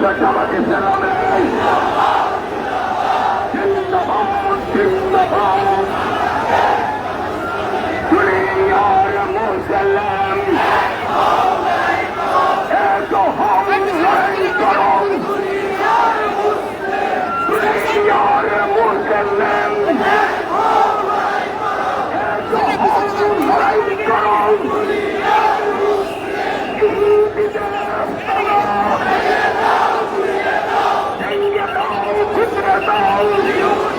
Jamaat Islami ağlıyor.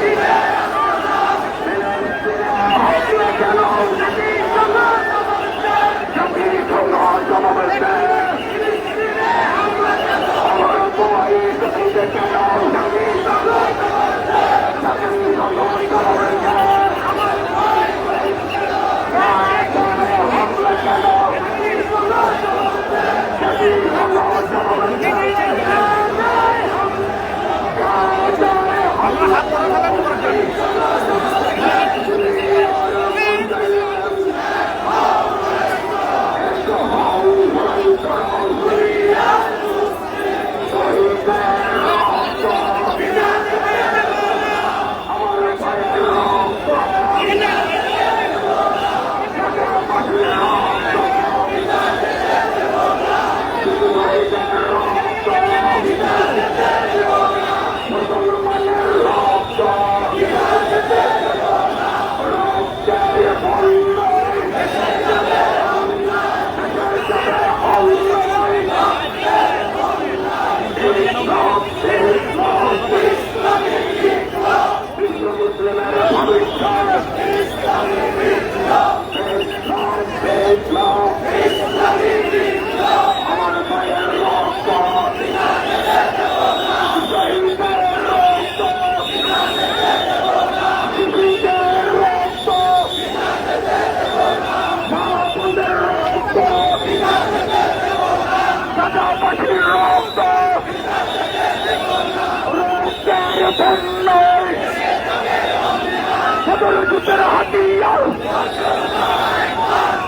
যুদ্ধের হাতিয়ার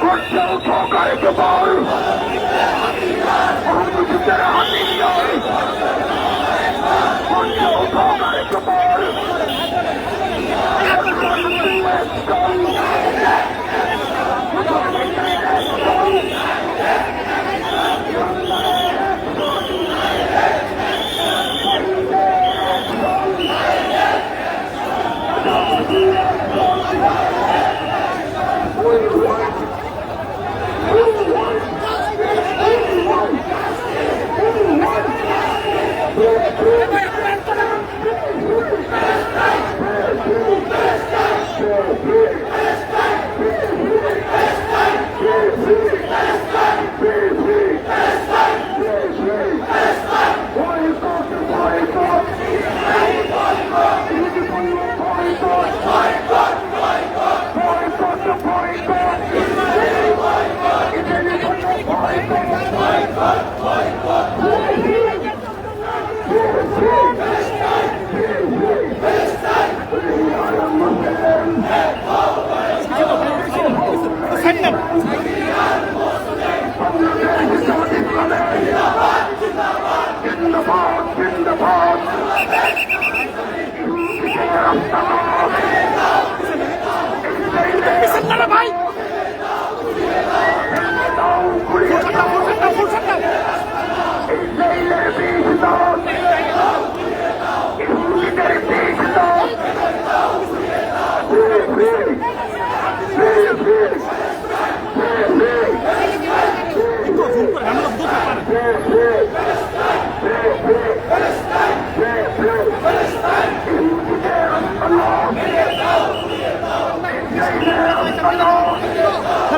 করছেও সরকারের ব্যাপার যুদ্ধের হাতিয়ার In the box, in the box. Peace, peace, peace, peace, peace,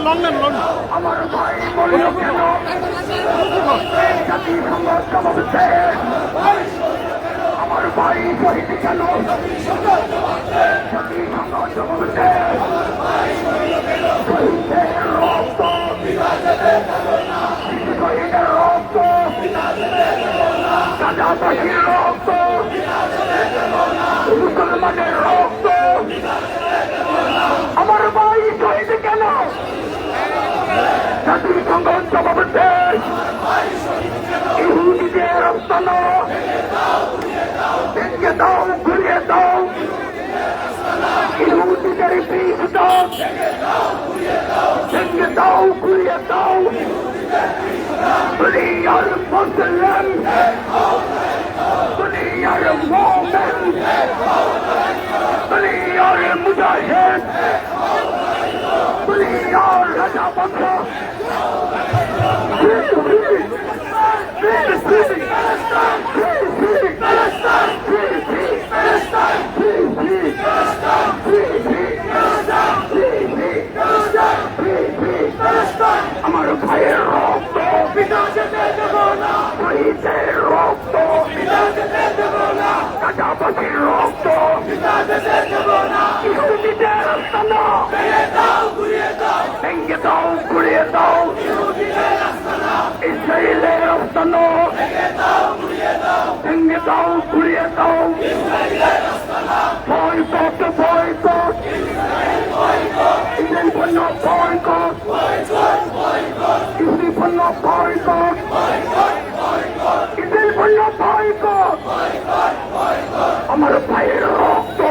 London London. আমার ভাই বলিও কেন জাতি সংঘাত সমাবেশে আমার ভাই বলিতে কেন জাতি সংঘাত সমাবেশে রক্ত। রক্ত। রাজা পাখির রক্ত। মুসলমানের আমার ভাই জাতির সংঘ জবাব দেয় ইহুদিদের রপ্তান ভেঙে দাও ঘুরিয়ে দাও। ইহুদিদের বীজ দাও। ভেঙে দাও ঘুরিয়ে দাও। দুনিয়ার মুসলিম, দুনিয়ার মোমেন, দুনিয়ার মুজাহিদ। আমার ভাইয়ের পিতা যেতে দেব না শহীদের রক্ত পিতা যেতে দেব না কাটাবাসীর রক্ত পিতা যেতে দেব না ইহুদিদের রাস্তানা ভেঙে দাও ঘুরিয়ে দাও ভেঙে দাও ঘুরিয়ে দাও ইহুদিদের রাস্তানা ইসরায়েলের রাস্তানা ভেঙে দাও ঘুরিয়ে দাও ভেঙে দাও ঘুরিয়ে দাও ইসরায়েলের রাস্তানা বয়কট বয়কট ইসরায়েল পণ্য বয়কট পণ্য বয়কট ইসরায়েল পণ্য বয়কট আমার ভাইয়ের রক্ত।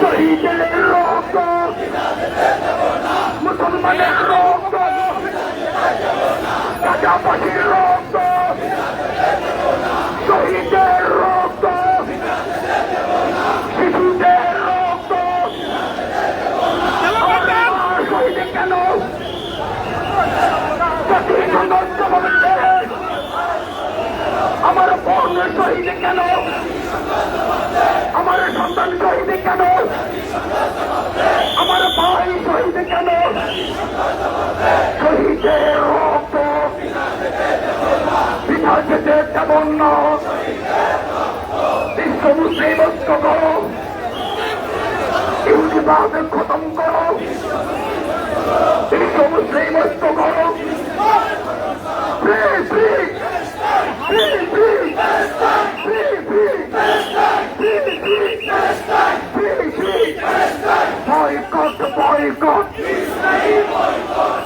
শহীদের রক্ত। মুসলমানের রক্ত। গাজাবাসীর রক্ত। আমার বোন শহীদ কেন? আমার সন্তান শহীদ কেন? আমার ভাই শহীদ কেন? শহীদের রক্ত পিতা যেতে দেব না? বিশ্ব মুসলিম ঐক্য করো। ইহুদিবাদ খতম হিন্দু মুসলিম ঐক্য করো Boycott, boycott.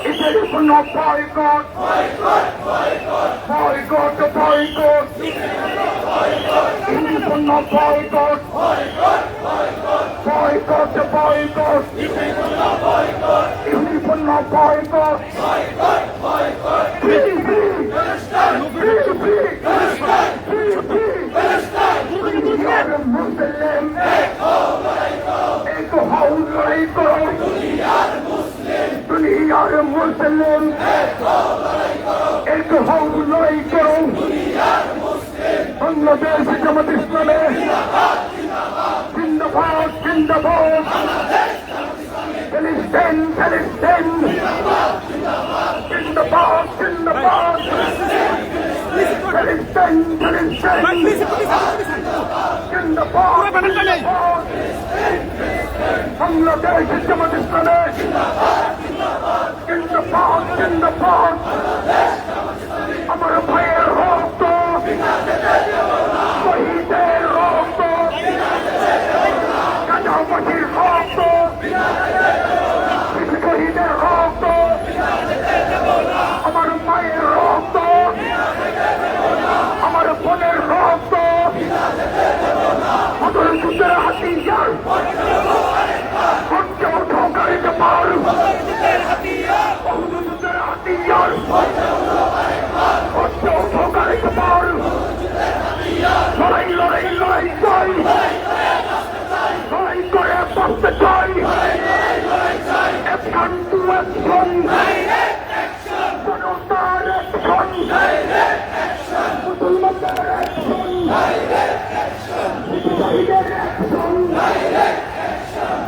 Israel is no boycott. Boycott, boycott. Boycott, boycott. Israel is no boycott. Boycott, boycott. Boycott, boycott. Israel is no boycott. জন্য বয়কট Thank you. শহীদের অ্যাকশন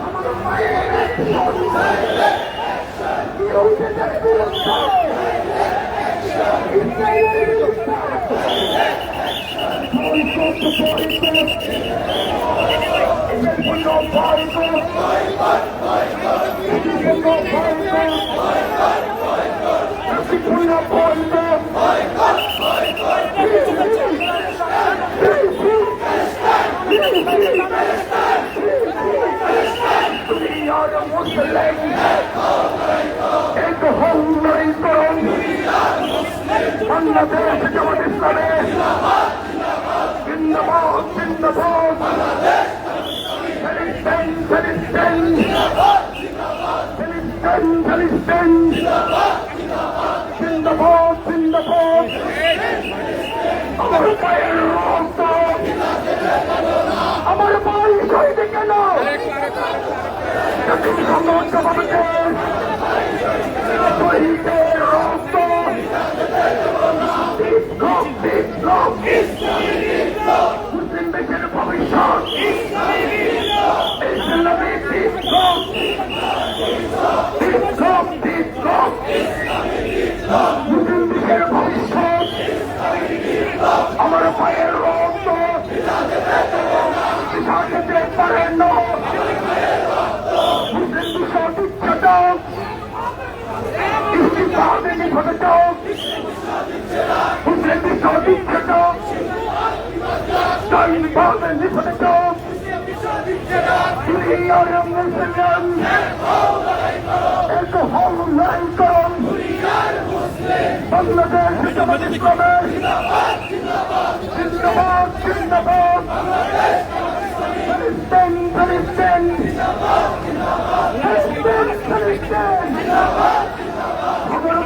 আমার মায়ের অ্যাকশন বিরোধীদের বিরুদ্ধে ইসরায়েলের বিরুদ্ধে বাংলাদেশ জামাত ইসলামে জিন্দাবাদ জিন্দাবাদ আমার পায়ের কেন জবাবদের শহীদের রক্ত বিপ্লব বিপ্লব মুসলিম দেশের ভবিষ্যৎ ইসলামী বিপ্লব বিপ্লব বিপ্লব মুসলিম দেশের ভবিষ্যৎ আমার পায়ের রক্ত পিছাতে পারে না মুসলিম বিষয় বিচ্ছেদ ইস্তিফাদে নিষেধ মুসলিম বিষয় বিচ্ছেদ তাইবাদে নিষেধ দুনিয়ার মুসলিম এক হল নাই করুন। বাংলাদেশ ইসলামের জিন্দাবাদ জিন্দাবাদ। ফিলিস্তিন ফিলিস্তিন। ফিলিস্তিন ফিলিস্তিন।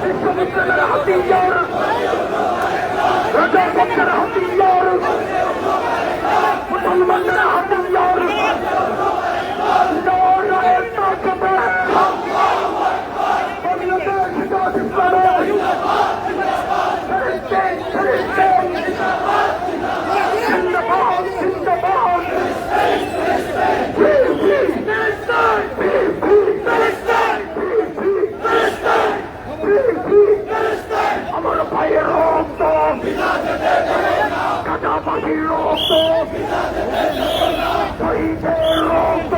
বিশ্ববিদ্যালয়ের হাতিয়ার রাজাপক্ষের হাতিয়ার মুসলমানদের হাতিয়ার লড়াইয়ের তাকবে বাংলাদেশ জামাত ইসলামের ফিলিস্তিন ফিলিস্তিন জিন্দাবাদ জিন্দাবাদ ফিলিস্তিন ফিলিস্তিন ফিলিস্তিন ফিলিস্তিন আমার ভাইয়ের রক্ত কাটা পাখির রক্ত শহীদের রক্ত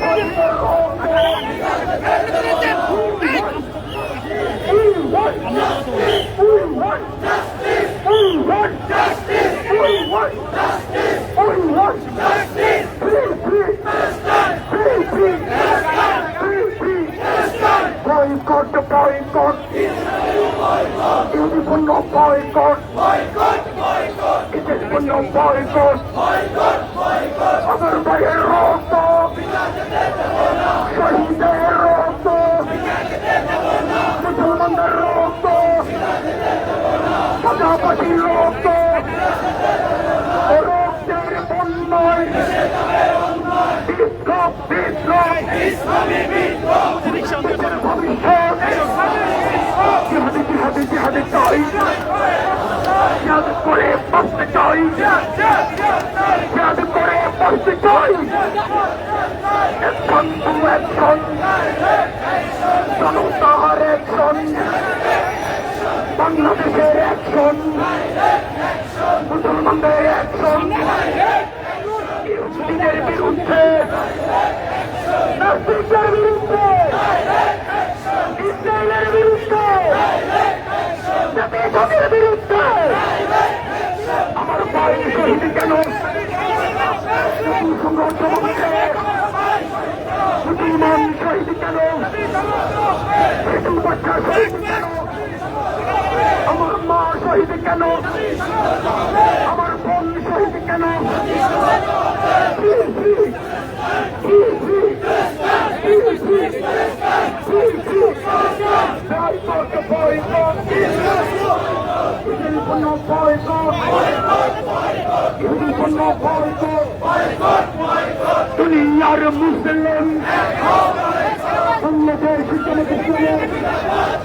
শহীদের রক্ত We want justice! We want justice! We want justice! We want justice! We want justice! Free, free! Free, free! Free, free! Boycott the boycott! Uniform no boycott! Boycott! Boycott! It is for no boycott! Boycott! Boycott! আমার ভাইয়ের রক্ত শহীদের রক্ত মুসলমানদের রক্ত সাদাবাসীর রক্ত রক্তের বন্যায় বিপ্লব বিপ্লব ভবিষ্যৎ আমি জিহাদে চাই জিহাদ করে বাঁচতে চাই জিহাদ করে বাঁচতে চাই একশন টু একশন জনতার একশন বাংলাদেশের একশন মুসলমানদের একশন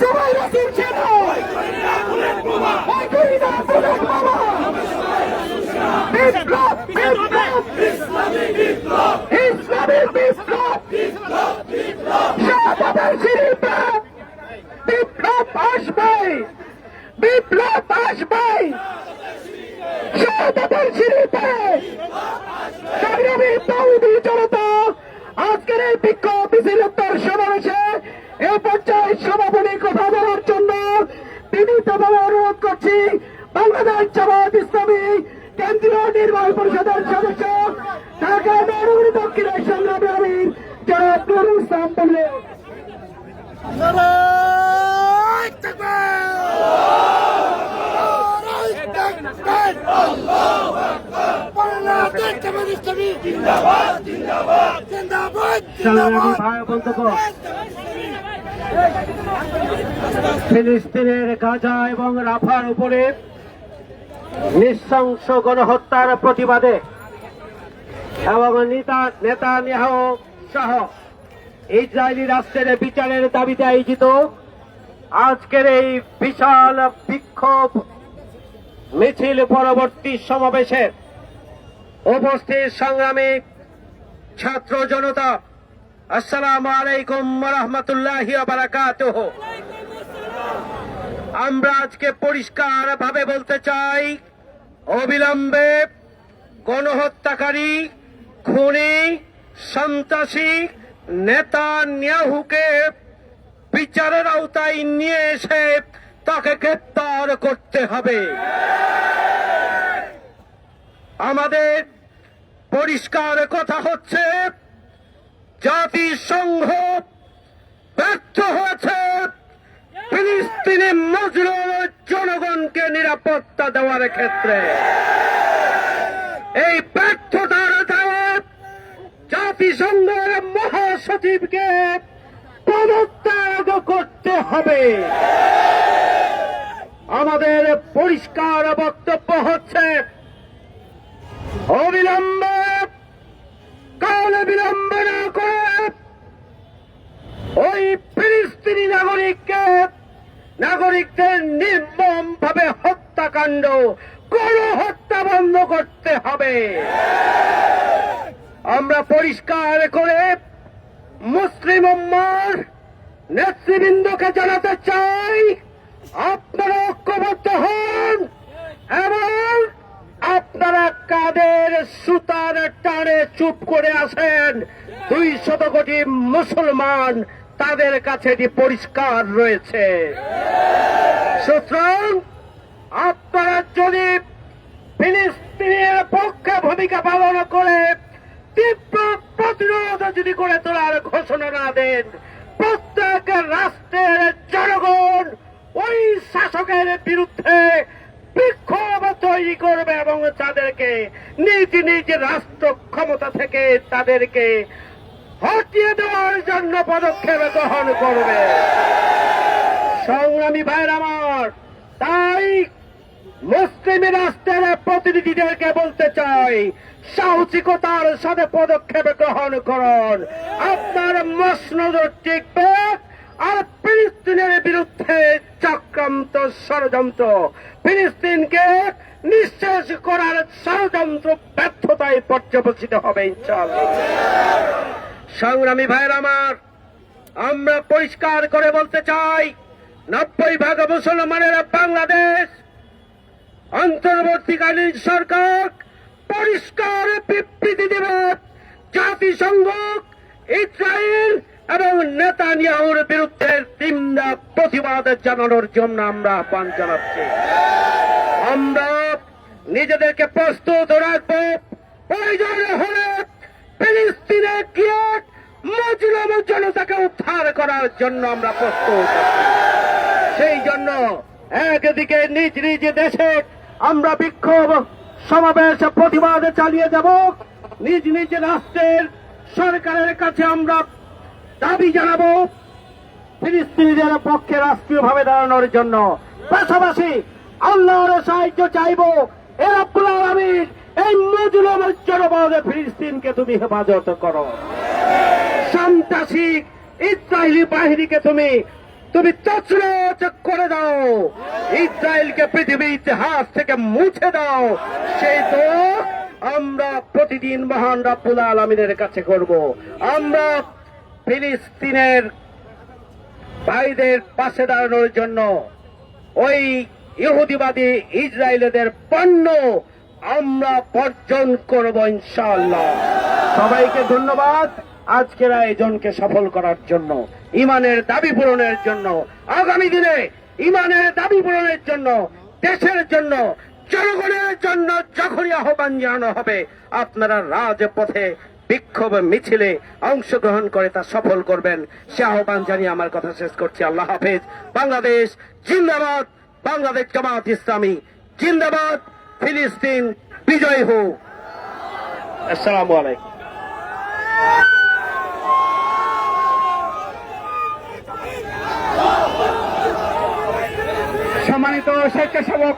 সবাই রাসুল ছিল ওই করি না বুলেট মামা বিপ্লব বিপ্লব। ইসলামী বিপ্লব। শাহাদাতের শিল্পে বিপ্লব আসবে। বিপ্লব আসবে। জনতা, আজকের এই বিক্ষোভ মিছিলোত্তর সমাবেশে এ পর্যায়ে সভাপতি কথা বলার জন্য বিনীতভাবে অনুরোধ করছি বাংলাদেশ জামাত ইসলামী কেন্দ্রীয় নির্বাহী পরিষদের সদস্য ঢাকা মহানগরী দক্ষিণের সংগ্রামী আমির জনাব নুরুল ইসলাম বললেন ভাই বন্ধুগণ ফিলিস্তিনের গাজা এবং রাফার উপরে নৃশংস গণহত্যার প্রতিবাদে এবং নেতা নেতানিয়াহ সহ ইসরায়েলি রাষ্ট্রের বিচারের দাবিতে আয়োজিত আজকের এই বিশাল বিক্ষোভ মিছিল পরবর্তী সমাবেশে উপস্থিত সংগ্রামী ছাত্র জনতা আসসালামু আলাইকুম রহমতুল্লাহ বারাকাতুহ। আমরা আজকে পরিষ্কার ভাবে বলতে চাই, অবিলম্বে গণহত্যাকারী, খুনি, সন্ত্রাসী, নেতা নিয়াহুকে বিচারের আওতায় নিয়ে এসে তাকে গ্রেপ্তার করতে হবে। আমাদের পরিষ্কার কথা হচ্ছে জাতিসংঘ ব্যর্থ হয়েছে। ফিলিস্তিনি মজলুম জনগণকে নিরাপত্তা দেওয়ার ক্ষেত্রে। এই ব্যর্থতার দায়ে জাতিসংঘের মহাসচিবকে পদত্যাগ করতে হবে। আমাদের পরিষ্কার বক্তব্য হচ্ছে, অবিলম্বে, কালে বিলম্ব না। করে ওই ফিলিস্তিনি নাগরিককে, নাগরিকদের নির্মম ভাবে হত্যাকাণ্ড কোন হত্যা বন্ধ করতে হবে। আমরা পরিষ্কার করে মুসলিম উম্মার নেতৃবৃন্দকে জানাতে চাই, আপনারা ঐক্যবদ্ধ হন এবং আপনারা কাদের সুতার টানে চুপ করে আছেন? দুই শত কোটি মুসলমান তাদের কাছে এটি পরিষ্কার রয়েছে। সুতরাং আপনারা যদি ফিলিস্তিনের পক্ষে ভূমিকা পালন করে তীব্র প্রতিরোধ যদি করে তোলার ঘোষণা না দেন, প্রত্যেক রাষ্ট্রের জনগণ ওই শাসকের বিরুদ্ধে বিক্ষোভ তৈরি করবে এবং তাদেরকে নিজ নিজ রাষ্ট্র ক্ষমতা থেকে তাদেরকে হটিয়ে দেওয়ার জন্য পদক্ষেপ গ্রহণ করবে। সংগ্রামী ভাইয়ের আমার, তাই মুসলিম রাষ্ট্রের প্রতিনিধিদেরকে বলতে চাই, সাহসিকতার সাথে পদক্ষেপ গ্রহণ করুন। আপনার মসনদ টিকবে আর ফিলিস্তিনের বিরুদ্ধে চক্রান্ত ষড়যন্ত্র। ফিলিস্তিনকে নিঃশেষ করার ষড়যন্ত্র ব্যর্থতায় পর্যবসিত হবে, ইনশাআল্লাহ। সংগ্রামী ভাইয়ের আমার, আমরা পরিষ্কার করে বলতে চাই, নব্বই ভাগ মুসলমানের বাংলাদেশ অন্তর্বর্তীকালীন সরকার পরিষ্কার বিবৃতি দেবে। জাতিসংঘ, ইসরায়েল এবং নেতানিয়াহুর বিরুদ্ধে তীব্র প্রতিবাদ জানানোর জন্য আমরা আহ্বান জানাচ্ছি। আমরা নিজেদেরকে প্রস্তুত রাখব। প্রয়োজন হলে ফিলিস্তিনে গিয়ে জনতাকে উদ্ধার করার জন্য আমরা প্রস্তুত সেই জন্য একদিকে নিজ নিজ দেশে আমরা বিক্ষোভ সমাবেশ প্রতিবাদ চালিয়ে যাব। নিজ নিজ রাষ্ট্রের সরকারের কাছে আমরা দাবি জানাব ফিলিস্তিনিদের পক্ষে রাষ্ট্রীয়ভাবে দাঁড়ানোর জন্য। পাশাপাশি আল্লাহর সাহায্য চাইব এ আব্দুল আলমীর এই মজলুম জনপদ ফিলিস্তিনকে তুমি হেফাজত করো। সন্ত্রাসী ইসরায়েলি বাহিনীকে তুমি তুমি তছরছ করে দাও। ইসরায়েলকে পৃথিবীর ইতিহাস থেকে মুছে দাও। সেই তো আমরা প্রতিদিন মহান রাব্বুল আলমিনের কাছে করব। আমরা ফিলিস্তিনের ভাইদের পাশে দাঁড়ানোর জন্য ওই ইহুদিবাদী ইসরায়েলদের পণ্য আমরা বর্জন করব ইনশাআল্লাহ। সবাইকে ধন্যবাদ আজকের আয়োজনকে সফল করার জন্য, ইমানের দাবি পূরণের জন্য, আগামী দিনে ইমানের দাবি পূরণের জন্য, দেশের জন্য, জনগণের জন্য যখনই আহ্বান জানানো হবে, আপনারা রাজপথে বিক্ষোভ মিছিলে অংশগ্রহণ করে তা সফল করবেন। সে আহ্বান জানিয়ে আমার কথা শেষ করছি। আল্লাহ হাফেজ। বাংলাদেশ জিন্দাবাদ। বাংলাদেশ জামাত ইসলামী জিন্দাবাদ। ফিলিস্তিন বিজয় হোক। আসসালামু আলাইকুম। সম্মানিত স্বেচ্ছাসেবক